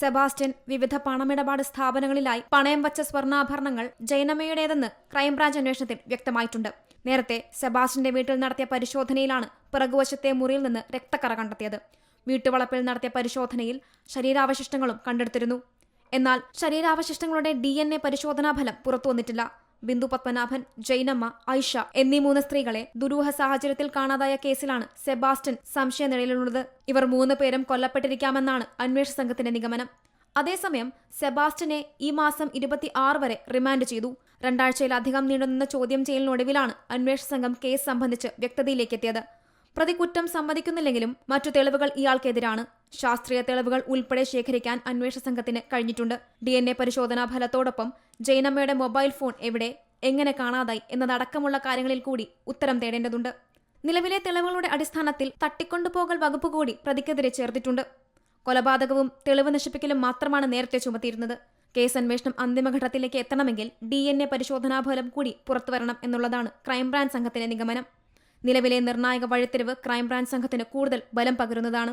Sebastian വിവിധ പണമിടപാട് സ്ഥാപനങ്ങളിലായി പണയം വച്ച സ്വർണാഭരണങ്ങൾ ജൈനമ്മയുടേതെന്ന് ക്രൈംബ്രാഞ്ച് അന്വേഷണത്തിൽ വ്യക്തമായിട്ടുണ്ട്. നേരത്തെ സെബാസ്റ്റ്യന്റെ വീട്ടിൽ നടത്തിയ പരിശോധനയിലാണ് പിറകുവശത്തെ മുറിയിൽ നിന്ന് രക്തക്കറ കണ്ടെത്തിയത്. വീട്ടുവളപ്പിൽ നടത്തിയ പരിശോധനയിൽ ശരീരാവശിഷ്ടങ്ങളും കണ്ടെടുത്തിരുന്നു. എന്നാൽ ശരീരാവശിഷ്ടങ്ങളുടെ ഡി എൻ എ പരിശോധനാ ഫലം പുറത്തുവന്നിട്ടില്ല. ബിന്ദു പത്മനാഭൻ ജൈനമ്മ ഐഷ എന്നീ മൂന്ന് സ്ത്രീകളെ ദുരൂഹ സാഹചര്യത്തിൽ കാണാതായ കേസിലാണ് സെബാസ്റ്റ്യൻ സംശയനിഴലിലുള്ളത്. ഇവർ മൂന്ന് പേരും കൊല്ലപ്പെട്ടിരിക്കാമെന്നാണ് അന്വേഷണ സംഘത്തിന്റെ നിഗമനം. അതേസമയം സെബാസ്റ്റ്യനെ ഈ മാസം ഇരുപത്തി ആറ് വരെ റിമാൻഡ് ചെയ്തു. രണ്ടാഴ്ചയിലധികം നീണ്ടുനിന്ന ചോദ്യം ചെയ്യലിനൊടുവിലാണ് അന്വേഷണ സംഘം കേസ് സംബന്ധിച്ച് വ്യക്തതയിലേക്കെത്തിയത്. പ്രതി കുറ്റം സമ്മതിക്കുന്നില്ലെങ്കിലും മറ്റു തെളിവുകൾ ഇയാൾക്കെതിരാണ്. ശാസ്ത്രീയ തെളിവുകൾ ഉൾപ്പെടെ ശേഖരിക്കാൻ അന്വേഷണ സംഘത്തിന് കഴിഞ്ഞിട്ടുണ്ട്. ഡി എൻ എ പരിശോധനാ ഫലത്തോടൊപ്പം ജൈനമ്മയുടെ മൊബൈൽ ഫോൺ എവിടെ എങ്ങനെ കാണാതായി എന്നതടക്കമുള്ള കാര്യങ്ങളിൽ കൂടി ഉത്തരം തേടേണ്ടതുണ്ട്. നിലവിലെ തെളിവുകളുടെ അടിസ്ഥാനത്തിൽ തട്ടിക്കൊണ്ടുപോകൽ വകുപ്പ് കൂടി പ്രതിക്കെതിരെ ചേർത്തിട്ടുണ്ട്. കൊലപാതകവും തെളിവ് നശിപ്പിക്കലും മാത്രമാണ് നേരത്തെ ചുമത്തിയിരുന്നത്. കേസ് അന്വേഷണം അന്തിമഘട്ടത്തിലേക്ക് എത്തണമെങ്കിൽ ഡി എൻ എ പരിശോധനാ ഫലം കൂടി പുറത്തുവരണം എന്നുള്ളതാണ് ക്രൈംബ്രാഞ്ച് സംഘത്തിന്റെ നിഗമനം. നിലവിലെ നിർണായക വഴിത്തിരിവ് ക്രൈംബ്രാഞ്ച് സംഘത്തിന് കൂടുതൽ ബലം പകരുന്നതാണ്.